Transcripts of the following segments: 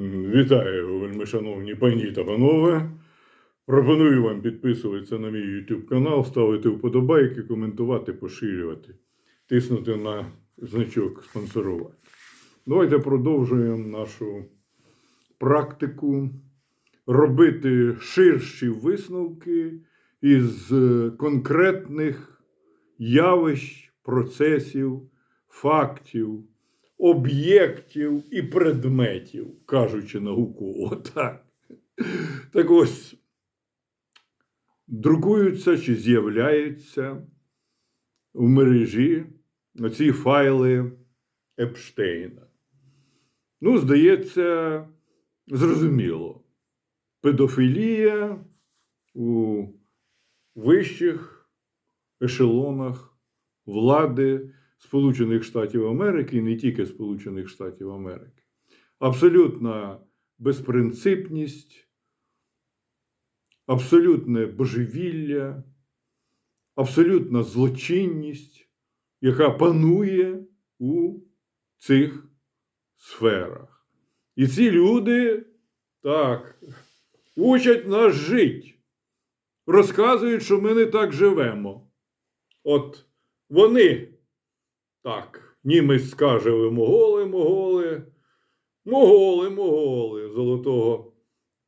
Вітаю, вельми шановні пані та панове. Пропоную вам підписуватися на мій YouTube канал, ставити вподобайки, коментувати, поширювати, тиснути на значок спонсорувати. Давайте продовжуємо нашу практику робити ширші висновки із конкретних явищ, процесів, фактів, об'єктів і предметів, кажучи науково. Так. так ось, друкуються чи з'являються в мережі ці файли Епштейна. Ну, здається, зрозуміло. Педофілія у вищих ешелонах влади Сполучених Штатів Америки і не тільки Сполучених Штатів Америки. Абсолютна безпринципність, абсолютне божевілля, абсолютна злочинність, яка панує у цих сферах. І ці люди так учать нас жити, розказують, що ми не так живемо. От вони так, німець скаже, ви моголи, моголи, моголи, моголи, золотого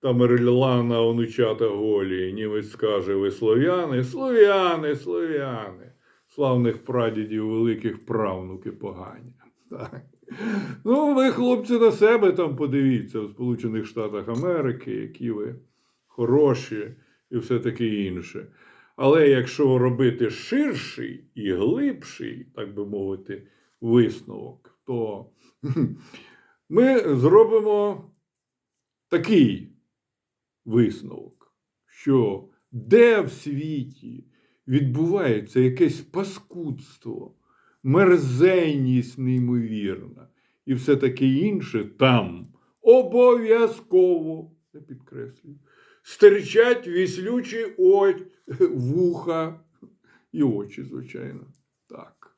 Тамерлана онучата голі. Німець скаже, ви слов'яни, слов'яни, слов'яни, славних прадідів, великих правнуки погані. Так. Ну, ви, хлопці, на себе там подивіться в Сполучених Штатах Америки, які ви хороші і все таке інше. Але якщо робити ширший і глибший, так би мовити, висновок, то ми зробимо такий висновок, що де в світі відбувається якесь паскудство, мерзенність неймовірна і все таке інше, там обов'язково, я підкреслюю, стирчать віслючі ой, вуха і очі, звичайно. Так.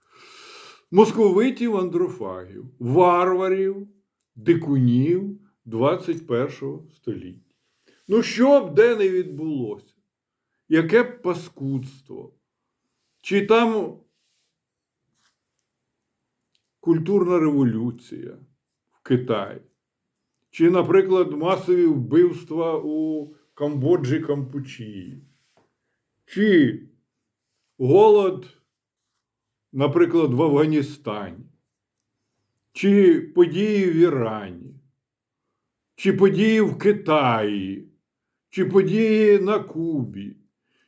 Московитів андрофагів, варварів, дикунів 21 століття. Ну, що б де не відбулося? Яке б паскудство? Чи там культурна революція в Китаї? Чи, наприклад, масові вбивства у Камбоджі Кампучії? Чи голод, наприклад, в Афганістані? Чи події в Ірані? Чи події в Китаї? Чи події на Кубі?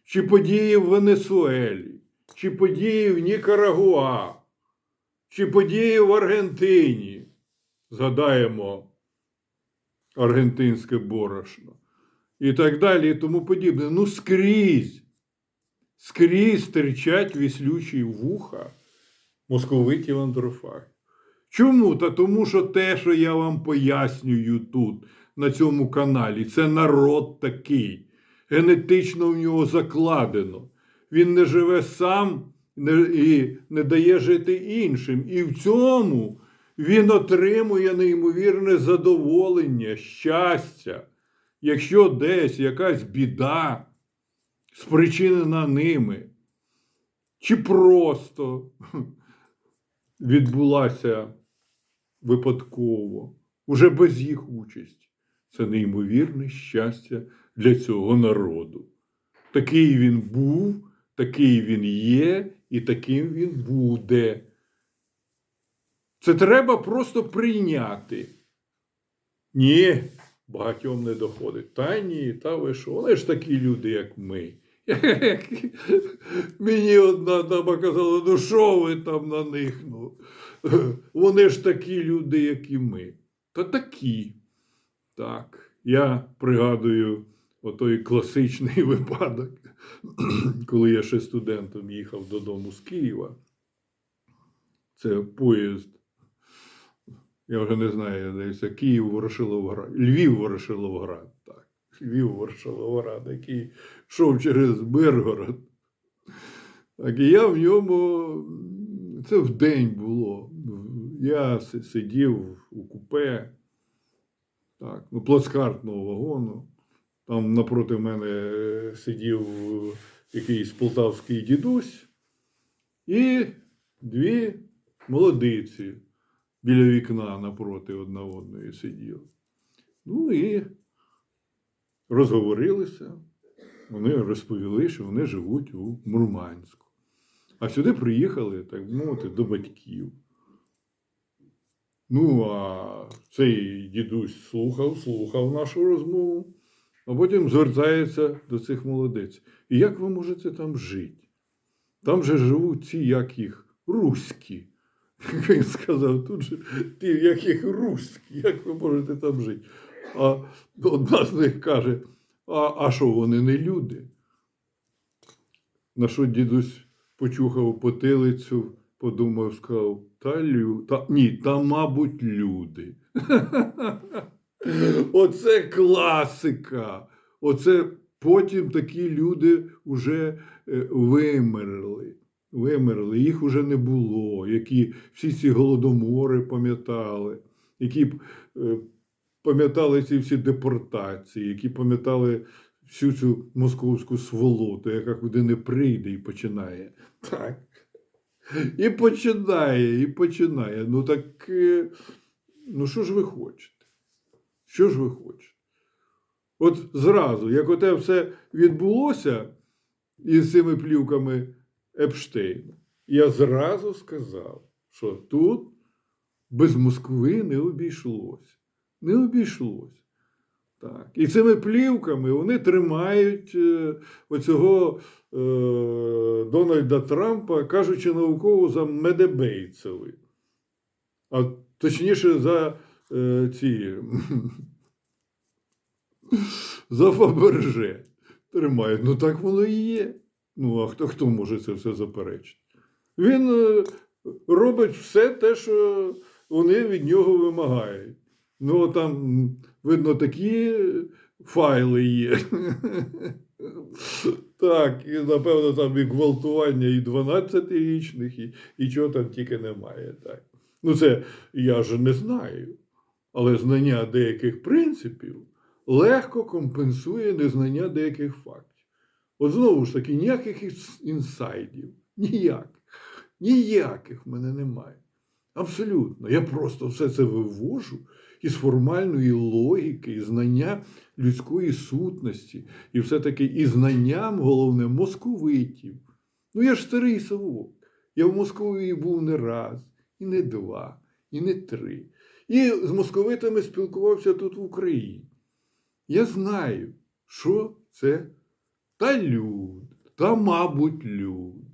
Чи події в Венесуелі? Чи події в Нікарагуа? Чи події в Аргентині? Згадаємо аргентинське борошно. І так далі, і тому подібне. Ну, скрізь, скрізь стирчать віслючі вуха московитів андрофаг. Чому? Та тому, що те, що я вам пояснюю тут, на цьому каналі, це народ такий. Генетично в нього закладено. Він не живе сам і не дає жити іншим. І в цьому він отримує неймовірне задоволення, щастя, якщо десь якась біда спричинена ними, чи просто відбулася випадково, уже без їх участі. Це неймовірне щастя для цього народу. Такий він був, такий він є, і таким він буде. Це треба просто прийняти. Ні, багатьом не доходить. Та ні, та ви що? Вони ж такі люди, як ми. Мені одна дама казала, ну що ви там на них? Ну? Вони ж такі люди, як і ми. Та такі. Так, я пригадую отой класичний випадок, коли я ще студентом їхав додому з Києва. Це поїзд. Я вже не знаю, здається, Київ Ворошиловград, Львів Ворошиловград. Так. Львів Ворошиловград, який йшов через Миргород. Так, і я в ньому, це в день було. Я сидів у купе, Так, ну, плацкартного вагону. Там напроти мене е, сидів якийсь полтавський дідусь і дві молодиці біля вікна напроти одна одної сиділи. Ну і розговорилися. Вони розповіли, що вони живуть у Мурманську. А сюди приїхали, так би мовити, до батьків. Ну, а цей дідусь слухав, слухав нашу розмову, а потім звертається до цих молодець. І як ви можете там жити? Там же живуть ці, як їх, руські. Він сказав, тут же ті, як їх руські, як ви можете там жити? А одна з них каже: а, а що вони не люди? На що дідусь почухав потилицю, подумав, сказав, та лю... та ні, та, мабуть, люди. Оце класика. Оце потім такі люди вже е, вимерли. Вимерли, їх уже не було, які всі ці голодомори пам'ятали, які е, пам'ятали ці всі депортації, які пам'ятали всю цю московську сволоту, яка куди не прийде і починає. Так. І починає, і починає. Ну так, е, ну що ж ви хочете? Що ж ви хочете? От зразу, як оте все відбулося із цими плівками Епштейна, я зразу сказав, що тут без Москви не обійшлося. Не обійшлося. Так. І цими плівками вони тримають е, оцього е, Дональда Трампа, кажучи науково, за медебейцеви. А точніше, за е, ці за Фаберже тримають. Ну так воно і є. Ну, а хто, хто може це все заперечити? Він е, робить все те, що вони від нього вимагають. Ну, там, видно, такі файли є. Так, і напевно там і гвалтування і 12-річних, і, і чого там тільки немає. Так. Ну, це я ж не знаю. Але знання деяких принципів легко компенсує незнання деяких фактів. От знову ж таки, ніяких інсайдів, ніяких, ніяких в мене немає. Абсолютно. Я просто все це вивожу із формальної логіки, і знання людської сутності, і все-таки і знанням, головне, московитів. Ну, я ж старий совок. Я в Московії був не раз, і не два, і не три. І з московитами спілкувався тут в Україні. Я знаю, що це та люд, та, мабуть, люд.